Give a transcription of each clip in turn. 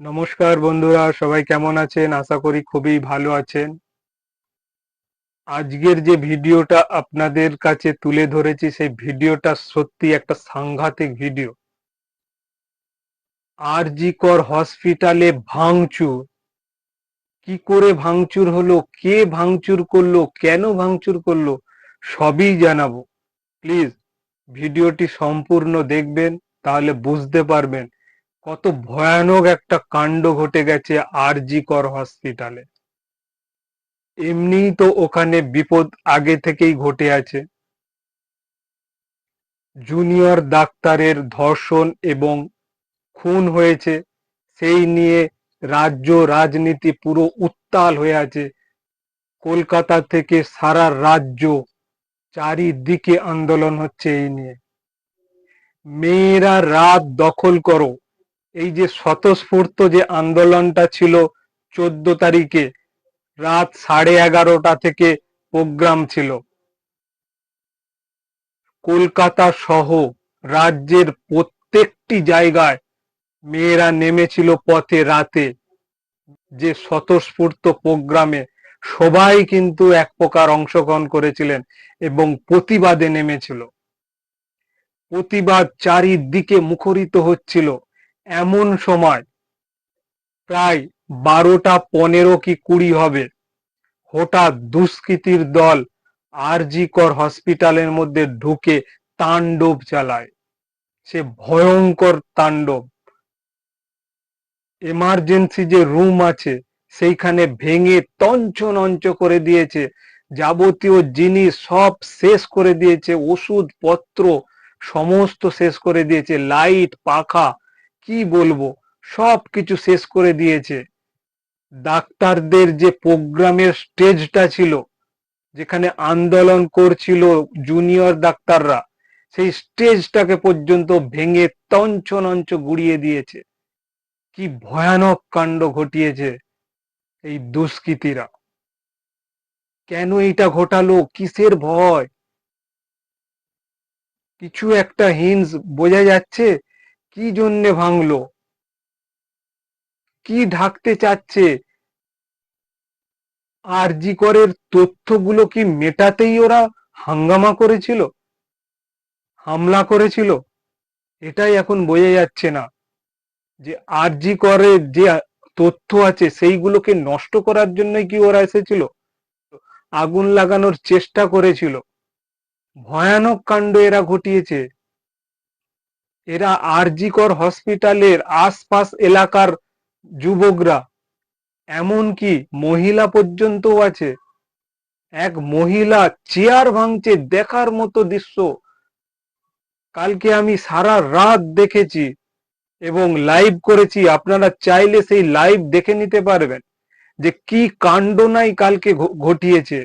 নমস্কার বন্ধুরা, সবাই কেমন আছেন? আশা করি খুবই ভালো আছেন। আজকের যে ভিডিওটা আপনাদের কাছে তুলে ধরেছি, সেই ভিডিওটা সত্যি একটা সাংঘাতিক ভিডিও। আর জি কর হসপিটালে ভাঙচুর। কি করে ভাঙচুর হলো? কে ভাঙচুর করল? কেন ভাঙচুর করল? সবই জানাব। প্লিজ, ভিডিওটি সম্পূর্ণ দেখবেন, তাহলে বুঝতে পারবেন কত ভয়ানক একটা কাণ্ড ঘটে গেছে আরজি কর হসপিটালে। এমনিই তো ওখানে বিপদ আগে থেকেই ঘটে আছে। জুনিয়র ডাক্তারের ধর্ষণ এবং খুন হয়েছে, সেই নিয়ে রাজ্য রাজনীতি পুরো উত্তাল হয়ে আছে। কলকাতা থেকে সারা রাজ্য চারিদিকে আন্দোলন হচ্ছে এই নিয়ে। মেয়েরা রাত দখল করো। এই যে স্বতঃস্ফূর্ত যে আন্দোলনটা ছিল চোদ্দ তারিখে, রাত সাড়ে এগারোটা থেকে প্রোগ্রাম ছিল। কলকাতা সহ রাজ্যের প্রত্যেকটি জায়গায় মেয়েরা নেমেছিল পথে রাতে যে স্বতঃস্ফূর্ত প্রোগ্রামে। সবাই কিন্তু এক প্রকার অংশগ্রহণ করেছিলেন এবং প্রতিবাদে নেমেছিল। প্রতিবাদ চারিদিকে মুখরিত হচ্ছিল। এমন সময় প্রায় বারোটা পনেরো কি কুড়ি হবে, হঠাৎ দুষ্কৃতির দল আরজি কর হসপিটালের মধ্যে ঢুকে তাণ্ডব চালায়। সে ভয়ঙ্কর তাণ্ডব। এমার্জেন্সি যে রুম আছে, সেইখানে ভেঙে তঞ্চ নঞ্চ করে দিয়েছে। যাবতীয় জিনিস সব শেষ করে দিয়েছে ওষুধ পত্র সমস্ত শেষ করে দিয়েছে, লাইট, পাখা কি বলব? সব কিছু শেষ করে দিয়েছে। ডাক্তারদের যে প্রোগ্রামের স্টেজটা ছিল, যেখানে আন্দোলন করছিল জুনিয়র ডাক্তাররা, সেই স্টেজটাকে পর্যন্ত ভেঙে তঞ্চ গুড়িয়ে দিয়েছে। কি ভয়ানক কাণ্ড ঘটিয়েছে এই দুষ্কৃতীরা। কেন এইটা ঘটালো? কিসের ভয়? কিছু একটা হিন্স বোঝা যাচ্ছে কি জন্যে ভাঙলো? কি ঢাকতে চাচ্ছে? আর জি করের তথ্যগুলো কি মেটাতেই ওরা হাঙ্গামা করেছিল? হামলা করেছিল? এটাই এখন বোঝা যাচ্ছে না। যে আর জি করের যে তথ্য আছে, সেইগুলোকে নষ্ট করার জন্যই কি ওরা এসেছিল? আগুন লাগানোর চেষ্টা করেছিল। ভয়ানক কাণ্ড এরা ঘটিয়েছে। এরা আরজিকর হসপিটালের আশপাশ এলাকার যুবকরা। এমনকি মহিলা পর্যন্তও আছে। এক মহিলা চেয়ার ভাঙছে দেখার মতো দৃশ্য। কালকে আমি সারা রাত দেখেছি এবং লাইভ করেছি। আপনারা চাইলে সেই লাইভ দেখে নিতে পারবেন যে কি কাণ্ড নাই কালকে ঘটিয়েছে।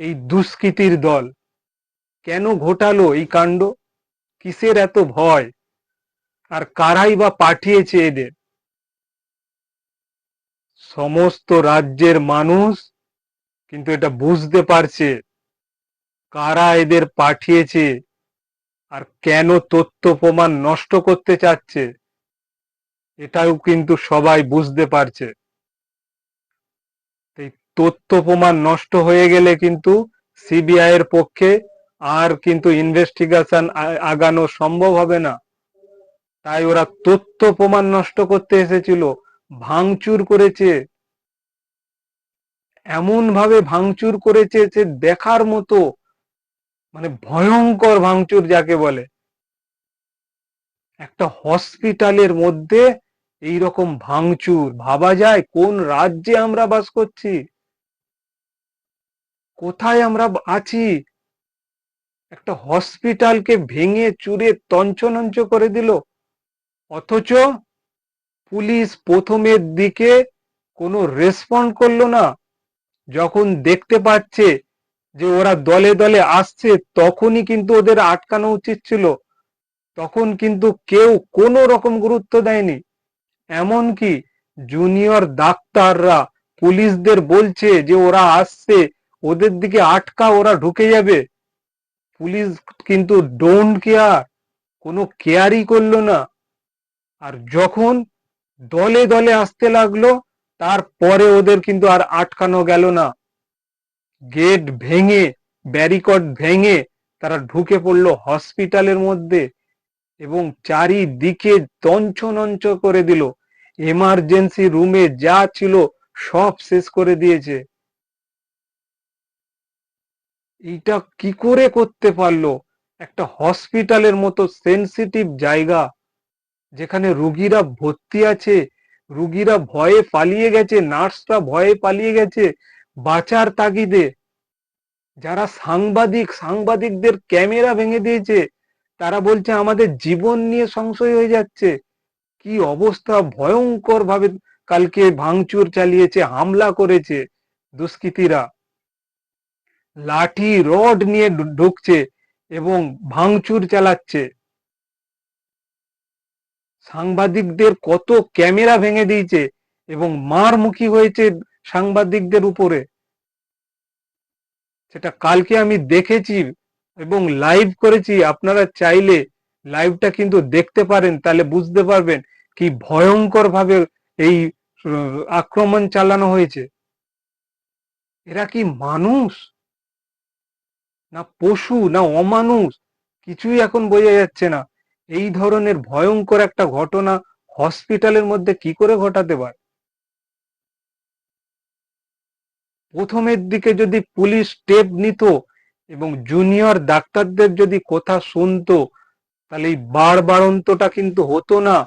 এই দুষ্কৃতির দল কেন ঘটালো এই কাণ্ড? কিসের এত ভয়? আর কারাই বা পাঠিয়েছে এদের? সমস্ত রাজ্যের মানুষ কিন্তু এটা বুঝতে পারছে কারা এদের পাঠিয়েছে আর কেন তথ্য প্রমাণ নষ্ট করতে চাচ্ছে। এটাও কিন্তু সবাই বুঝতে পারছে। তথ্য প্রমাণ নষ্ট হয়ে গেলে কিন্তু সিবিআই এর পক্ষে আর কিন্তু ইনভেস্টিগেশন আগানো সম্ভব হবে না। তাই ওরা তথ্য প্রমাণ নষ্ট করতে এসেছিল, ভাঙচুর করেছে। এমন ভাবে ভাঙচুর করেছে যে দেখার মতো মানে ভয়ঙ্কর ভাঙচুর যাকে বলে। একটা হসপিটালের মধ্যে এই রকম ভাঙচুর, ভাবা যায় কোন রাজ্যে আমরা বাস করছি? কোথায় আমরা আছি? একটা হসপিটালকে ভেঙে চুরে তঞ্চনঞ্চ করে দিল। অথচ পুলিশ প্রথমের দিকে কোনো রেসপন্ড করল না। যখন দেখতে পাচ্ছে যে ওরা দলে দলে আসছে, তখনই কিন্তু ওদের আটকানো উচিত ছিল। তখন কিন্তু কেউ কোনো রকম গুরুত্ব দেয়নি। এমনকি জুনিয়র ডাক্তাররা পুলিশদের বলছে যে ওরা আসছে, ওদের দিকে আটকা ওরা ঢুকে যাবে। পুলিশ কিন্তু ডোন্ট কেয়ার কোনো কেয়ারই করল না। আর যখন দলে দলে আসতে লাগল, তারপরে ওদের কিন্তু আর আটকানো গেল না। গেট ভেঙে ব্যারিকড ভেঙে তারা ঢুকে পড়ল হসপিটালের মধ্যে এবং চারিদিকে তঞ্চ করে দিল। এমার্জেন্সি রুমে যা ছিল সব শেষ করে দিয়েছে। এইটা কি করে করতে পারল? একটা হসপিটালের মতো সেন্সিটিভ জায়গা, যেখানে রুগীরা ভর্তি আছে, রুগীরা ভয়ে পালিয়ে গেছে, নার্সরা ভয়ে পালিয়ে গেছে, বাঁচার তাগিদে। যারা সাংবাদিক, সাংবাদিকদের ক্যামেরা ভেঙে দিয়েছে, তারা বলছে আমাদের জীবন নিয়ে সংশয় হয়ে যাচ্ছে। কি অবস্থা ভয়ঙ্কর ভাবে কালকে ভাঙচুর চালিয়েছে, হামলা করেছে দুষ্কৃতীরা। লাঠি, রড নিয়ে ঢুকছে এবং ভাঙচুর চালাচ্ছে। সাংবাদিকদের কত ক্যামেরা ভেঙে দিয়েছে এবং মারমুখী হয়েছে সাংবাদিকদের উপরে। সেটা কালকে আমি দেখেছি এবং লাইভ করেছি। আপনারা চাইলে লাইভটা কিন্তু দেখতে পারেন, তাহলে বুঝতে পারবেন কি ভয়ঙ্কর ভাবে এই আক্রমণ চালানো হয়েছে। এরা কি মানুষ? না পশু, না অমানুষ, কিছুই এখন বোঝা যাচ্ছে না। এই ধরনের ভয়ঙ্কর একটা ঘটনা হসপিটালের মধ্যে কি করে ঘটাতে পারে? প্রথমের দিকে যদি পুলিশ স্টেপ নিত এবং জুনিয়র ডাক্তারদের যদি কথা শুনতো, তাহলে এই বাড়বাড়ন্তটা কিন্তু হতো না।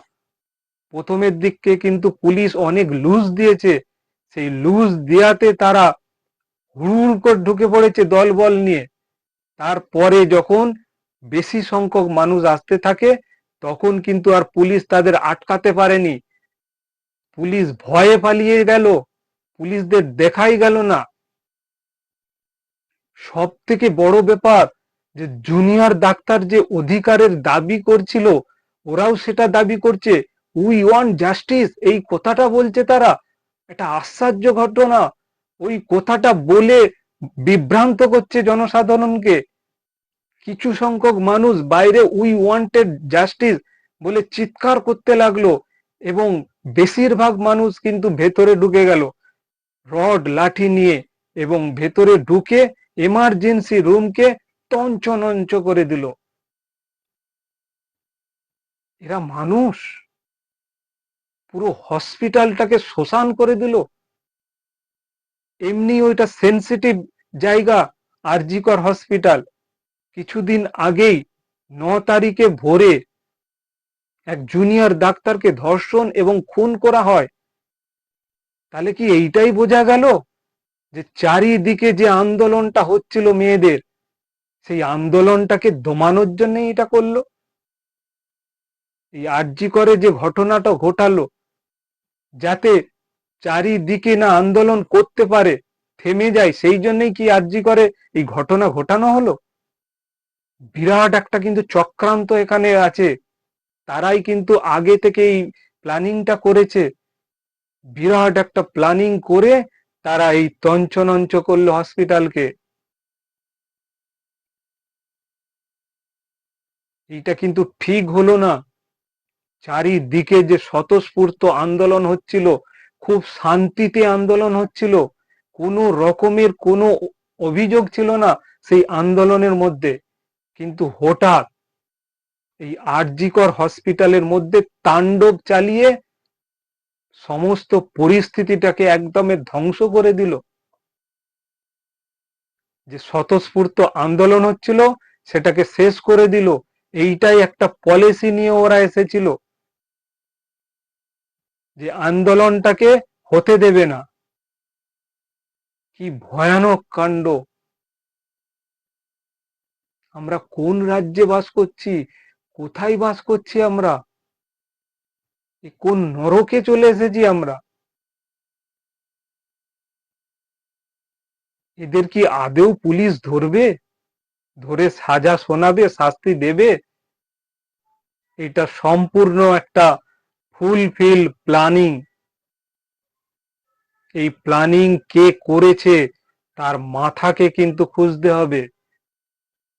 প্রথমের দিককে কিন্তু পুলিশ অনেক লুজ দিয়েছে। সেই লুজ দেওয়াতে তারা হুড় করে ঢুকে পড়েছে দলবল নিয়ে। তারপরে যখন বেশি সংখ্যক মানুষ আসতে থাকে, তখন কিন্তু আর পুলিশ তাদের আটকাতে পারেনি। পুলিশ ভয়ে পালিয়ে গেল, পুলিশদের দেখাই গেল না। সব থেকে বড় ব্যাপার যে জুনিয়র ডাক্তার যে অধিকারের দাবি করছিল, ওরাও সেটা দাবি করছে উই ওয়ান জাস্টিস এই কথাটা বলছে তারা। এটা আশ্চর্য ঘটনা। ওই কথাটা বলে বিভ্রান্ত করছে জনসাধারণকে। কিছু সংখ্যক মানুষ বাইরে উই ওয়ান্টেড জাস্টিস বলে চিৎকার করতে লাগল এবং বেশিরভাগ মানুষ কিন্তু ভেতরে ঢুকে গেল। রড, লাঠি নিয়ে এবং ভেতরে ঢুকে এমার্জেন্সি রুমকে তঞ্চনঞ্চ করে দিল। এরা মানুষ। পুরো হসপিটালটাকে শ্মশান করে দিল। এমনি ওইটা সেন্সিটিভ জায়গা, আরজিকর হসপিটাল কিছুদিন আগেই ন তারিখে ভোরে এক জুনিয়র ডাক্তারকে ধর্ষণ এবং খুন করা হয়। তাহলে কি এইটাই বোঝা গেল যে চারিদিকে যে আন্দোলনটা হচ্ছিল মেয়েদের, সেই আন্দোলনটাকে দমানোর জন্য এটা করল? এই আরজি করে যে ঘটনাটা ঘটালো, যাতে চারিদিকে না আন্দোলন করতে পারে, থেমে যায়, সেই জন্যই কি আর্জি করে এই ঘটনা ঘটানো হলো? বিরাট একটা কিন্তু চক্রান্ত এখানে আছে। তারাই কিন্তু আগে থেকে এই প্ল্যানিংটা করেছে। বিরাট একটা প্ল্যানিং করে তারা এই তঞ্চনঞ্চ করল হসপিটালকে। এইটা কিন্তু ঠিক হলো না। চারিদিকে যে স্বতঃস্ফূর্ত আন্দোলন হচ্ছিল খুব শান্তিতে আন্দোলন হচ্ছিল। কোনো রকমের কোনো অভিযোগ ছিল না সেই আন্দোলনের মধ্যে। কিন্তু হঠাৎ এই আরজিকর হসপিটালের মধ্যে তাণ্ডব চালিয়ে সমস্ত পরিস্থিতিটাকে একদমে ধ্বংস করে দিল। যে স্বতঃস্ফূর্ত আন্দোলন হচ্ছিল, সেটাকে শেষ করে দিল। এইটাই একটা পলিসি নিয়ে ওরা এসেছিল। যে আন্দোলনটাকে হতে দেবে না। কি ভয়ানক কাণ্ড। আমরা কোন রাজ্যে বাস করছি? কোথায় বাস করছি আমরা? কোন নরকে চলে এসেছি আমরা? এদের কি আদেও পুলিশ ধরবে? ধরে সাজা শোনাবে, শাস্তি দেবে? এটা সম্পূর্ণ একটা ফুলফিল প্ল্যানিং। এই প্ল্যানিং কে করেছে তার মাথাকে কিন্তু খুঁজতে হবে।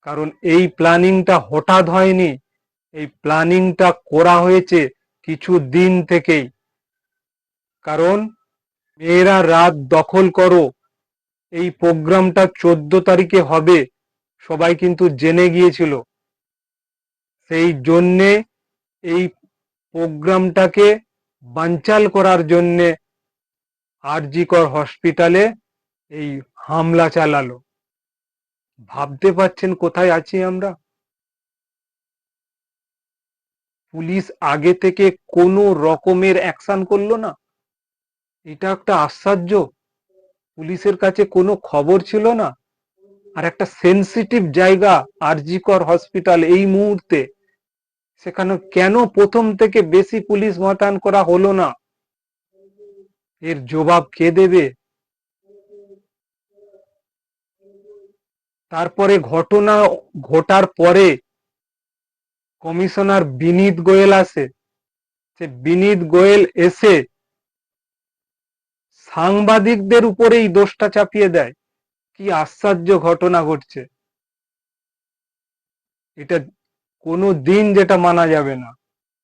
কারণ এই প্ল্যানিংটা হঠাৎ হয়নি, এই প্ল্যানিংটা করা হয়েছে কিছু দিন থেকেই। কারণ মেয়েরা রাত দখল করো, এই প্রোগ্রামটা চোদ্দ তারিখে হবে, সবাই কিন্তু জেনে গিয়েছিল। সেই জন্যে এই প্রোগ্রামটাকে বানচাল করার জন্যে আরজিকর হসপিটালে এই হামলা চালালো। ভাবতে পারছেন কোথায় আছি আমরা? পুলিশ আগে থেকে কোনো রকমের অ্যাকশন করল না? এটা একটা আশ্চর্য। পুলিশের কাছে কোনো খবর ছিল না? আর একটা সেন্সিটিভ জায়গা আরজিকর হসপিটাল এই মুহূর্তে। সেখানে কেন প্রথম থেকে বেশি পুলিশ মোতায়েন করা হলো না? এর জবাব কে দেবে? তারপরে ঘটনা ঘটার পরে কমিশনার বিনীত গোয়েল আসে। সে বিনীত গোয়েল এসে সাংবাদিকদের উপরেই দোষটা চাপিয়ে দেয়। কি আশ্চর্য ঘটনা ঘটছে। এটা কোনো দিন যেটা মানা যাবে না।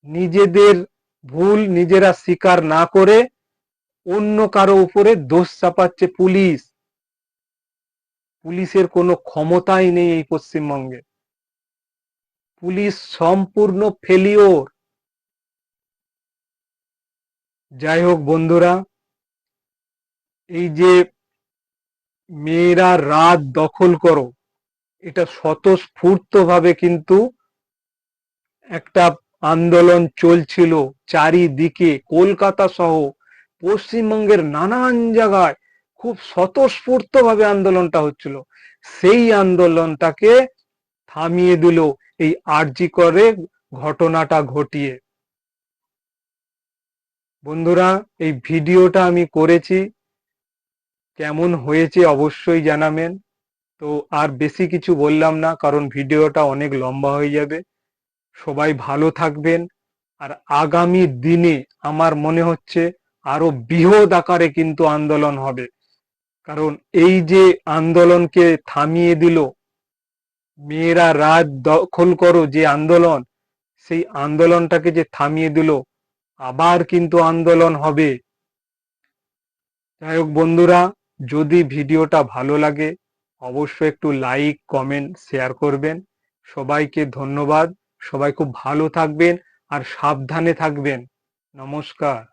নিজেদের ভুল নিজেরা স্বীকার না করে অন্য কারও উপরে দোষ চাপাচ্ছে পুলিশ। পুলিশের কোনো ক্ষমতাই নেই এই পশ্চিমবঙ্গে। পুলিশ সম্পূর্ণ ফেলিওর যাই হোক বন্ধুরা, এই যে মেয়েরা রাত দখল করো, এটা স্বতঃস্ফূর্ত ভাবে কিন্তু একটা আন্দোলন চলছিল চারিদিকে কলকাতা সহ পশ্চিমবঙ্গের নানান জায়গায় খুব স্বতঃস্ফূর্ত ভাবে আন্দোলনটা হচ্ছিল। সেই আন্দোলনটাকে থামিয়ে দিল এই আরজি করে ঘটনাটা ঘটিয়ে। বন্ধুরা, এই ভিডিওটা আমি করেছি। কেমন হয়েছে অবশ্যই জানাবেন। তো আর বেশি কিছু বললাম না, কারণ ভিডিওটা অনেক লম্বা হয়ে যাবে। সবাই ভালো থাকবেন। আর আগামী দিনে আমার মনে হচ্ছে আরও বৃহৎ আকারে কিন্তু আন্দোলন হবে। কারণ এই যে আন্দোলনকে থামিয়ে দিল, মেয়েরা রাত দখল করো যে আন্দোলন, সেই আন্দোলনটাকে যে থামিয়ে দিল, আবার কিন্তু আন্দোলন হবে। যাই হোক বন্ধুরা, যদি ভিডিওটা ভালো লাগে, অবশ্যই একটু লাইক, কমেন্ট, শেয়ার করবেন। সবাইকে ধন্যবাদ। সবাই খুব ভালো থাকবেন আর সাবধানে থাকবেন। নমস্কার।